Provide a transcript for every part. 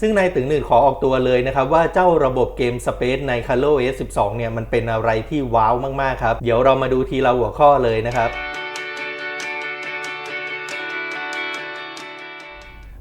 ซึ่งนายตึงหนึ่งขอออกตัวเลยนะครับว่าเจ้าระบบเกม Space ใน ColorOS 12 เนี่ยมันเป็นอะไรที่ว้าวมาก ๆ ครับ เดี๋ยวเรามาดูทีละหัวข้อเลยนะครับ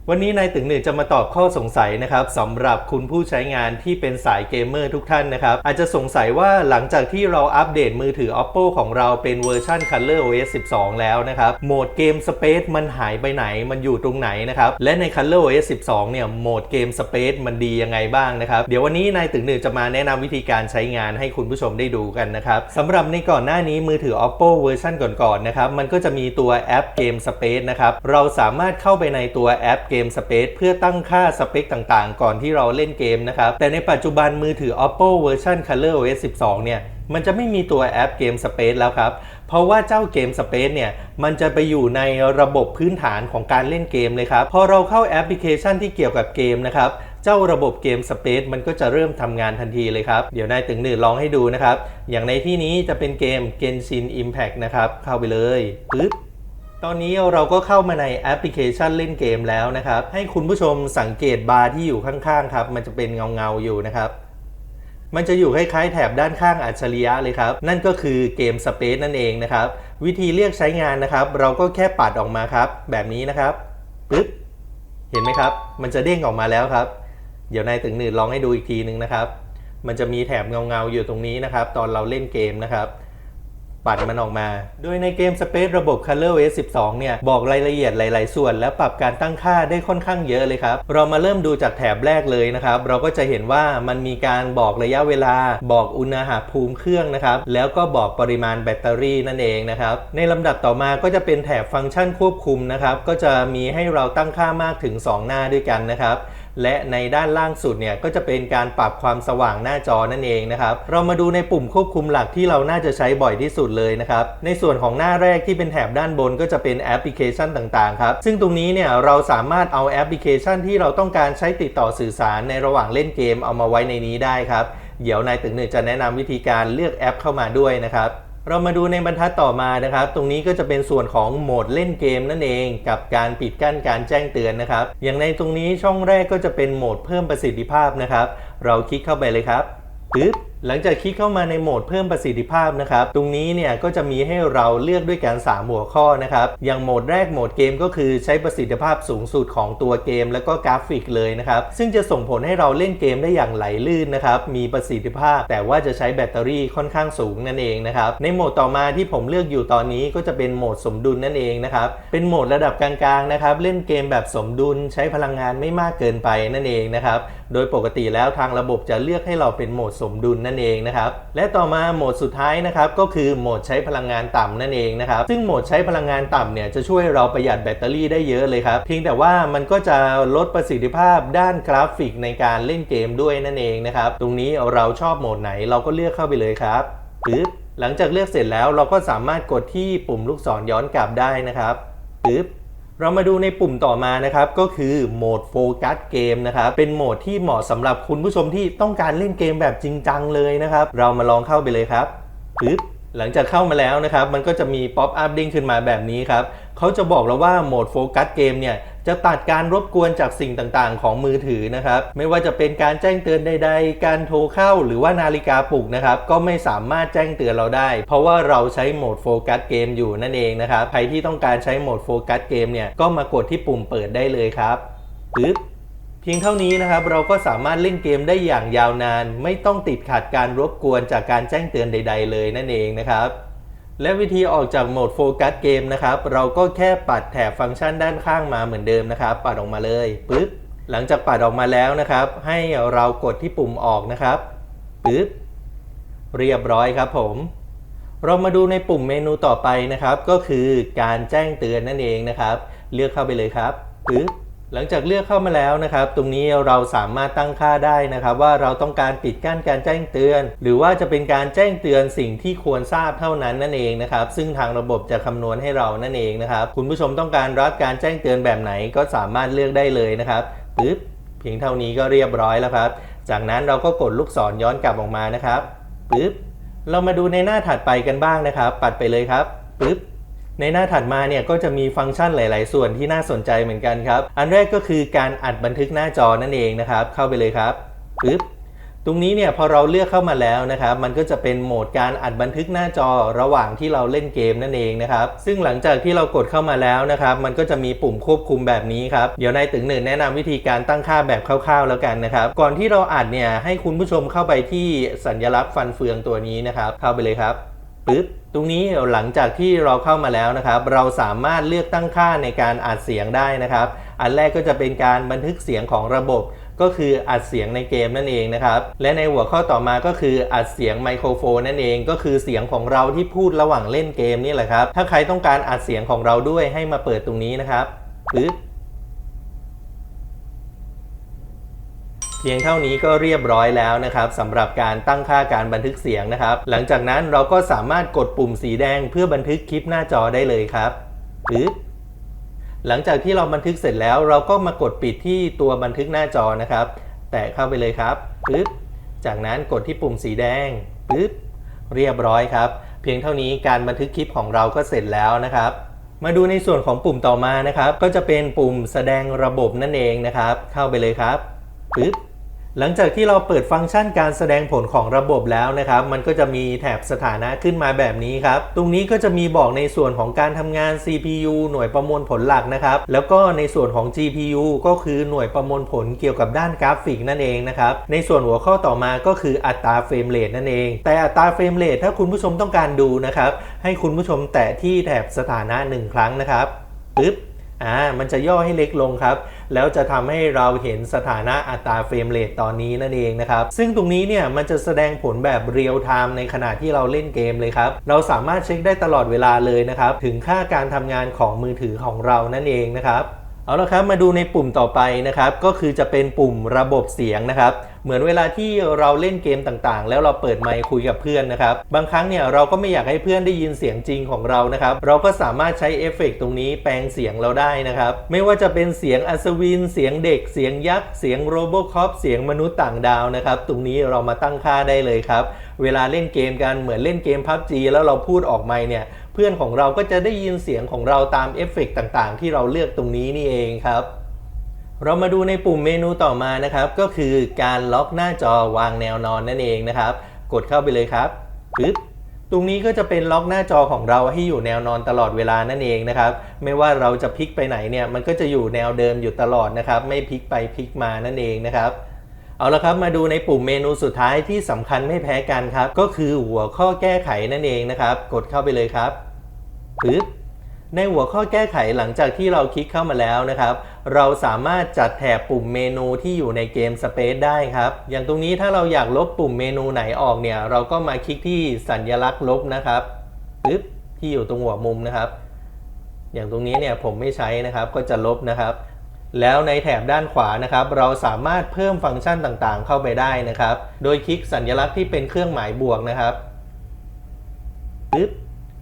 วันนี้นายตึงหนึ่งจะมาตอบข้อสงสัยนะครับสำหรับคุณผู้ใช้งานที่เป็นสายเกมเมอร์ทุกท่านนะครับอาจจะสงสัยว่าหลังจากที่เราอัปเดตมือถือ Oppo ของเราเป็นเวอร์ชัน ColorOS 12 แล้วนะครับโหมดเกม Space มันหายไปไหนมันอยู่ตรงไหนนะครับและใน ColorOS 12 เนี่ยโหมดเกม Space มันดียังไงบ้างนะครับเดี๋ยววันนี้นายตึงหนึ่งจะมาแนะนำวิธีการใช้งานให้คุณผู้ชมได้ดูกันนะครับสำหรับในก่อนหน้านี้มือถือ Oppo เวอร์ชันก่อนๆนะครับมันก็จะมีตัวแอปเกม Space นะครับเราสามารถเข้าไปในตัวแอปเกม Space เพื่อตั้งค่าสเปคต่างๆ ก่อนที่เราเล่นเกมนะครับ แต่ในปัจจุบันมือถือ Oppo เวอร์ชัน ColorOS 12 เนี่ยมันจะไม่มีตัวแอปเกม Space แล้วครับ เพราะว่าเจ้าเกม Space เนี่ย มันจะไปอยู่ในระบบพื้นฐานของการเล่นเกมเลยครับ พอเราเข้าแอปพลิเคชันที่เกี่ยวกับเกมนะครับ เจ้าระบบเกม Space มันก็จะเริ่มทำงานทันทีเลยครับ เดี๋ยวนายตึงหนึ่งลองให้ดูนะครับ อย่างในที่นี้จะเป็นเกม Genshin Impact นะครับ เข้าไปเลยปึ๊บ ตอนนี้เราก็เข้ามาในแอปพลิเคชันเล่นเกมแล้วนะครับ ให้คุณผู้ชมสังเกตบาร์ที่อยู่ข้างๆครับมันจะเป็นเงาๆอยู่นะครับ มันจะอยู่คล้ายๆแถบด้านข้างอัจฉริยะเลยครับ นั่นก็คือเกม Space นั่นเองนะครับ วิธีเรียกใช้งานนะครับ เราก็แค่ปัดออกมาครับ แบบนี้นะครับปึ๊บเห็นไหมครับ มันจะเด้งออกมาแล้วครับ เดี๋ยวนายตึงหนืดลองให้ดูอีกทีนึงนะครับ มันจะมีแถบเงาๆอยู่ตรงนี้นะครับ ตอนเราเล่นเกมนะครับ ปัดมันออกมา โดยในเกม Space ระบบ ColorOS 12 เนี่ย บอกรายละเอียดหลาย ๆ ส่วน และปรับการตั้งค่าได้ค่อนข้างเยอะเลยครับ เรามาเริ่มดูจากแถบแรกเลยนะครับ เราก็จะเห็นว่ามันมีการบอกระยะเวลา บอกอุณหภูมิเครื่องนะครับ แล้วก็บอกปริมาณแบตเตอรี่นั่นเองนะครับ ในลำดับต่อมาก็จะเป็นแถบฟังก์ชันควบคุมนะครับ ก็จะมีให้เราตั้งค่ามากถึง 2 หน้าด้วยกันนะครับ และในด้านล่างสุดเนี่ยก็จะเป็นการปรับความสว่างหน้าจอนั่นเองนะครับ เรามาดูในปุ่มควบคุมหลักที่เราน่าจะใช้บ่อยที่สุดเลยนะครับ ในส่วนของหน้าแรกที่เป็นแถบด้านบนก็จะเป็นแอปพลิเคชันต่างๆครับ ซึ่งตรงนี้เนี่ยเราสามารถเอาแอปพลิเคชันที่เราต้องการใช้ติดต่อสื่อสารในระหว่างเล่นเกมเอามาไว้ในนี้ได้ครับ เดี๋ยวนายตึงหนึ่งจะแนะนำวิธีการเลือกแอปเข้ามาด้วยนะครับ เรามาดูในบรรทัดต่อมานะครับ ตรงนี้ก็จะเป็นส่วนของโหมดเล่นเกมนั่นเองกับการปิดกั้นการแจ้งเตือนนะครับ อย่างในตรงนี้ช่องแรกก็จะเป็นโหมดเพิ่มประสิทธิภาพนะครับ เราคลิกเข้าไปเลยครับปึ๊บ หลังจากคลิกเข้ามาในโหมดเพิ่มประสิทธิภาพนะครับ ตรงนี้เนี่ยก็จะมีให้เราเลือกด้วยกัน 3 หัวข้อนะครับ อย่างโหมดแรกโหมดเกมก็คือใช้ประสิทธิภาพสูงสุดของตัวเกม แล้วก็กราฟิกเลยนะครับ ซึ่งจะส่งผลให้เราเล่นเกมได้อย่างไหลลื่นนะครับ มีประสิทธิภาพ แต่ว่าจะใช้แบตเตอรี่ค่อนข้างสูงนั่นเองนะครับ ในโหมดต่อมาที่ผมเลือกอยู่ตอนนี้ก็จะเป็นโหมดสมดุลนั่นเองนะครับ เป็นโหมดระดับกลางๆนะครับ เล่นเกมแบบสมดุลใช้พลังงานไม่มากเกินไปนั่นเองนะครับ โดยปกติแล้วทางระบบจะเลือกให้เราเป็นโหมดสมดุลนั่นเองนะครับ และต่อมาโหมดสุดท้ายนะครับก็คือโหมดใช้พลังงานต่ำนั่นเองนะครับ ซึ่งโหมดใช้พลังงานต่ำเนี่ยจะช่วยเราประหยัดแบตเตอรี่ได้เยอะเลยครับ เพียงแต่ว่ามันก็จะลดประสิทธิภาพด้านกราฟิกในการเล่นเกมด้วยนั่นเองนะครับ ตรงนี้เราชอบโหมดไหนเราก็เลือกเข้าไปเลยครับปึ๊บหลังจากเลือกเสร็จแล้วเราก็สามารถกดที่ปุ่มลูกศรย้อนกลับได้นะครับปึ๊บ เรามาดูในปุ่มต่อมานะครับ ก็คือโหมดโฟกัสเกมนะครับ เป็นโหมดที่เหมาะสำหรับคุณผู้ชมที่ต้องการเล่นเกมแบบจริงจังเลยนะครับ เรามาลองเข้าไปเลยครับปึ๊บ หลังจากเข้ามาแล้วนะครับ มันก็จะมีป๊อปอัพดิ้งขึ้นมาแบบนี้ครับเขาจะบอกเราว่าโหมดโฟกัสเกมเนี่ยจะตัดการรบกวนจากสิ่งต่างๆ ของมือถือนะครับ ไม่ว่าจะเป็นการแจ้งเตือนใดๆ การโทรเข้าหรือว่านาฬิกาปลุกนะครับก็ไม่สามารถแจ้งเตือนเราได้ เพราะว่าเราใช้โหมดโฟกัสเกมอยู่นั่นเองนะครับใครที่ต้องการใช้โหมดโฟกัสเกมเนี่ยก็มากดที่ปุ่มเปิดได้เลยครับปึ๊บ พียงเท่านี้นะครับเราก็สามารถเล่นเกมได้อย่างยาวนาน ไม่ต้องติดขัดการรบกวนจากการแจ้งเตือนใด ๆ เลยนั่นเองนะครับ และวิธีออกจากโหมดโฟกัสเกมนะครับเราก็แค่ปัดแถบฟังก์ชันด้านข้างมาเหมือนเดิมนะครับ ปัดออกมาเลยปึ๊บหลังจากปัดออกมาแล้วนะครับ ให้เรากดที่ปุ่มออกนะครับปึ๊บเรียบร้อยครับผม เรามาดูในปุ่มเมนูต่อไปนะครับ ก็คือการแจ้งเตือนนั่นเองนะครับ เลือกเข้าไปเลยครับปึ๊บ หลังจากเลือกเข้ามาแล้วนะครับ ตรงนี้เราสามารถตั้งค่าได้นะครับ ว่าเราต้องการปิดกั้นการแจ้งเตือน หรือว่าจะเป็นการแจ้งเตือนสิ่งที่ควรทราบเท่านั้นนั่นเองนะครับ ซึ่งทางระบบจะคำนวณให้เรานั่นเองนะครับ คุณผู้ชมต้องการรับการแจ้งเตือนแบบไหนก็สามารถเลือกได้เลยนะครับปึ๊บเพียงเท่านี้ก็เรียบร้อยแล้วครับ จากนั้นเราก็กดลูกศรย้อนกลับออกมานะครับปึ๊บเรามาดูในหน้าถัดไปกันบ้างนะครับ ปัดไปเลยครับปึ๊บ ในหน้าถัดมาเนี่ยก็จะมีฟังก์ชันหลาย ๆ ส่วนที่น่าสนใจเหมือนกันครับ อันแรกก็คือการอัดบันทึกหน้าจอนั่นเองนะครับ เข้าไปเลยครับปึ๊บตรงนี้เนี่ยพอเราเลือกเข้ามาแล้วนะครับ มันก็จะเป็นโหมดการอัดบันทึกหน้าจอระหว่างที่เราเล่นเกมนั่นเองนะครับ ซึ่งหลังจากที่เรากดเข้ามาแล้วนะครับ มันก็จะมีปุ่มควบคุมแบบนี้ครับ เดี๋ยวนายตึงหนึ่งแนะนำวิธีการตั้งค่าแบบคร่าวๆแล้วกันนะครับ ก่อนที่เราอัดเนี่ยให้คุณผู้ชมเข้าไปที่สัญลักษณ์ฟันเฟืองตัวนี้นะครับ เข้าไปเลยครับ ปึ๊บตรงนี้หลังจากที่เราเข้ามาแล้วนะครับ เราสามารถเลือกตั้งค่าในการอัดเสียงได้นะครับ อันแรกก็จะเป็นการบันทึกเสียงของระบบ ก็คืออัดเสียงในเกมนั่นเองนะครับ และในหัวข้อต่อมาก็คืออัดเสียงไมโครโฟนนั่นเอง ก็คือเสียงของเราที่พูดระหว่างเล่นเกมนี่แหละครับ ถ้าใครต้องการอัดเสียงของเราด้วยให้มาเปิดตรงนี้นะครับปึ๊บ พียงเท่านี้ก็เรียบร้อยแล้วนะครับสำหรับการตั้งค่าการบันทึกเสียงนะครับ หลังจากนั้นเราก็สามารถกดปุ่มสีแดงเพื่อบันทึกคลิปหน้าจอได้เลยครับปึ๊บหลังจากที่เราบันทึกเสร็จแล้วเราก็มากดปิดที่ตัวบันทึกหน้าจอนะครับ แตะเข้าไปเลยครับปึ๊บจากนั้นกดที่ปุ่มสีแดงปึ๊บเรียบร้อยครับ เพียงเท่านี้การบันทึกคลิปของเราก็เสร็จแล้วนะครับมาดูในส่วนของปุ่มต่อมานะครับ ก็จะเป็นปุ่มแสดงระบบนั่นเองนะครับ เข้าไปเลยครับปึ๊บ หลังจากที่เราเปิดฟังก์ชันการแสดงผลของระบบแล้วนะครับ มันก็จะมีแถบสถานะขึ้นมาแบบนี้ครับ ตรงนี้ก็จะมีบอกในส่วนของการทำงาน CPU หน่วยประมวลผลหลักนะครับ แล้วก็ในส่วนของ GPU ก็คือหน่วยประมวลผลเกี่ยวกับด้านกราฟิกนั่นเองนะครับ ในส่วนหัวข้อต่อมาก็คืออัตราเฟรมเรทนั่นเอง แต่อัตราเฟรมเรทถ้าคุณผู้ชมต้องการดูนะครับ ให้คุณผู้ชมแตะที่แถบสถานะ 1 ครั้งนะครับปึ๊บ อ่ามันจะย่อให้เล็กลงครับ แล้วจะทำให้เราเห็นสถานะอัตราเฟรมเรทตอนนี้นั่นเองนะครับ ซึ่งตรงนี้เนี่ยมันจะแสดงผลแบบเรียลไทม์ในขณะที่เราเล่นเกมเลยครับ เราสามารถเช็คได้ตลอดเวลาเลยนะครับ ถึงค่าการทำงานของมือถือของเรานั่นเองนะครับเอาละครับมาดูในปุ่มต่อไปนะครับ ก็คือจะเป็นปุ่มระบบเสียงนะครับ เหมือนเวลาที่เราเล่นเกมต่างๆ แล้วเราเปิดไมค์คุยกับเพื่อนนะครับ บางครั้งเนี่ยเราก็ไม่อยากให้เพื่อนได้ยินเสียงจริงของเรานะครับ เราก็สามารถใช้เอฟเฟกต์ตรงนี้แปลงเสียงเราได้นะครับ ไม่ว่าจะเป็นเสียงอัศวิน เสียงเด็ก เสียงยักษ์ เสียงโรโบคอปเสียงมนุษย์ต่างดาวนะครับ ตรงนี้เรามาตั้งค่าได้เลยครับ เวลาเล่นเกมกันเหมือนเล่นเกม PUBG แล้วเราพูดออกไมค์เนี่ยเพื่อนของเราก็จะได้ยินเสียงของเราตามเอฟเฟกต์ต่างๆ ที่เราเลือกตรงนี้นี่เองครับ เรามาดูในปุ่มเมนูต่อมานะครับ ก็คือการล็อกหน้าจอวางแนวนอนนั่นเองนะครับ กดเข้าไปเลยครับปึ๊บตรงนี้ก็จะเป็นล็อกหน้าจอของเราให้อยู่แนวนอนตลอดเวลานั่นเองนะครับ ไม่ว่าเราจะพลิกไปไหนเนี่ยมันก็จะอยู่แนวเดิมอยู่ตลอดนะครับ ไม่พลิกไปพลิกมานั่นเองนะครับเอาละครับมาดูในปุ่มเมนูสุดท้ายที่สำคัญไม่แพ้กันครับ ก็คือหัวข้อแก้ไขนั่นเองนะครับ กดเข้าไปเลยครับปึ๊บ ในหัวข้อแก้ไขหลังจากที่เราคลิกเข้ามาแล้วนะครับ เราสามารถจัดแถบปุ่มเมนูที่อยู่ในเกม Space ได้ครับ อย่างตรงนี้ถ้าเราอยากลบปุ่มเมนูไหนออกเนี่ย เราก็มาคลิกที่สัญลักษณ์ลบนะครับปึ๊บที่อยู่ตรงหัวมุมนะครับ อย่างตรงนี้เนี่ยผมไม่ใช้นะครับก็จะลบนะครับ แล้วในแถบด้านขวานะครับ เราสามารถเพิ่มฟังก์ชันต่างๆ เข้าไปได้นะครับ โดยคลิกสัญลักษณ์ที่เป็นเครื่องหมายบวกนะครับปึ๊บ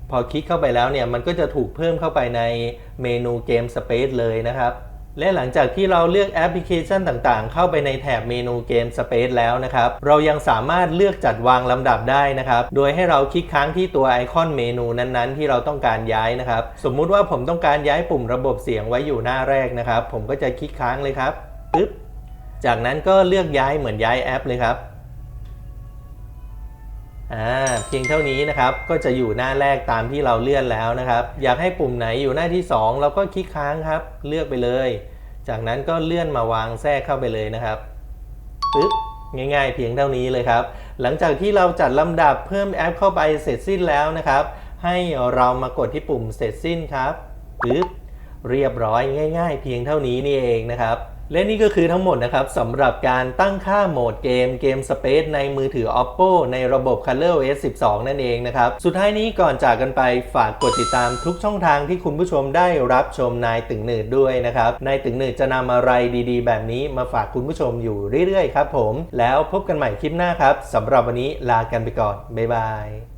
พอคลิกเข้าไปแล้วเนี่ยมันก็จะถูกเพิ่มเข้าไปในเมนูเกม Space เลยนะครับและหลังจากที่เราเลือกแอปพลิเคชันต่างๆ เข้าไปในแถบเมนูเกม Space แล้วนะครับ เรายังสามารถเลือกจัดวางลำดับได้นะครับ โดยให้เราคลิกค้างที่ตัวไอคอนเมนูนั้นๆ ที่เราต้องการย้ายนะครับ สมมุติว่าผมต้องการย้ายปุ่มระบบเสียงไว้อยู่หน้าแรกนะครับ ผมก็จะคลิกค้างเลยครับปึ๊บ จากนั้นก็เลือกย้ายเหมือนย้ายแอปเลยครับ อ่าเพียงเท่านี้นะครับก็จะอยู่หน้าแรกตามที่เราเลื่อนแล้วนะครับ อยากให้ปุ่มไหนอยู่หน้าที่ 2 เราก็คลิกค้างครับ เลือกไปเลย จากนั้นก็เลื่อนมาวางแทรกเข้าไปเลยนะครับปึ๊บง่าย ๆ เพียงเท่านี้เลยครับ หลังจากที่เราจัดลำดับเพิ่มแอปเข้าไปเสร็จสิ้นแล้วนะครับ ให้เรามากดที่ปุ่มเสร็จสิ้นครับปึ๊บเรียบร้อยง่าย ๆ เพียงเท่านี้นี่เองนะครับ และนี่ก็คือทั้งหมดนะครับสำหรับการตั้งค่าโหมดเกมเกม Space ในมือถือ Oppo ในระบบ ColorOS 12 นั่นเองนะครับ สุดท้ายนี้ก่อนจากกันไปฝากกดติดตามทุกช่องทางที่คุณผู้ชมได้รับชมนายตึงหนืดด้วยนะครับ นายตึงหนืดจะนำอะไรดีๆ แบบนี้มาฝากคุณผู้ชมอยู่เรื่อยๆ ครับผม แล้วพบกันใหม่คลิปหน้าครับสำหรับวันนี้ลากันไปก่อน บ๊ายบาย